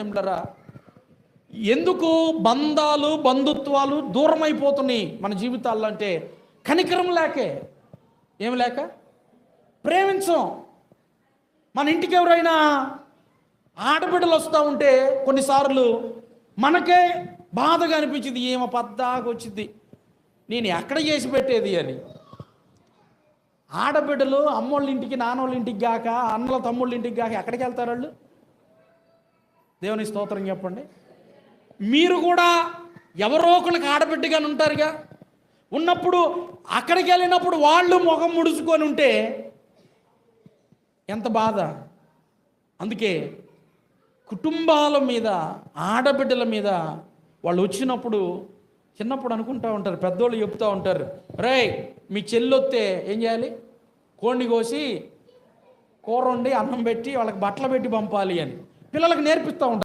ఏమిటారా ఎందుకు బంధాలు బంధుత్వాలు దూరం అయిపోతున్నాయి మన జీవితాల్లో అంటే కనికరం లేకే? ఏం లేక? ప్రేమించం. మన ఇంటికి ఎవరైనా ఆడబిడ్డలు వస్తూ ఉంటే కొన్నిసార్లు మనకే బాధగా అనిపించింది ఏమో పద్దాగా వచ్చింది నేను ఎక్కడ చేసి పెట్టేది? అని. ఆడబిడ్డలు అమ్మోళ్ళ ఇంటికి నాన్నోళ్ళ ఇంటికి గాక అన్నల తమ్ముళ్ళ ఇంటికి కాక ఎక్కడికి వెళ్తారు వాళ్ళు? దేవుని స్తోత్రం చెప్పండి. మీరు కూడా ఎవరో ఒకరికి ఆడబిడ్డగానే ఉంటారుగా? ఉన్నప్పుడు అక్కడికి వెళ్ళినప్పుడు వాళ్ళు ముఖం ముడుచుకొని ఉంటే ఎంత బాధ. అందుకే కుటుంబాల మీద ఆడబిడ్డల మీద వాళ్ళు వచ్చినప్పుడు చిన్నప్పుడు అనుకుంటా ఉంటారు పెద్దోళ్ళు చెప్తూ ఉంటారు రే మీ చెల్లొత్తే ఏం చేయాలి? కోడిని కోసి కూర వండి అన్నం పెట్టి వాళ్ళకి బట్టలు పెట్టి పంపాలి అని. పిల్లలకు నేర్పిస్తూ ఉంటారు.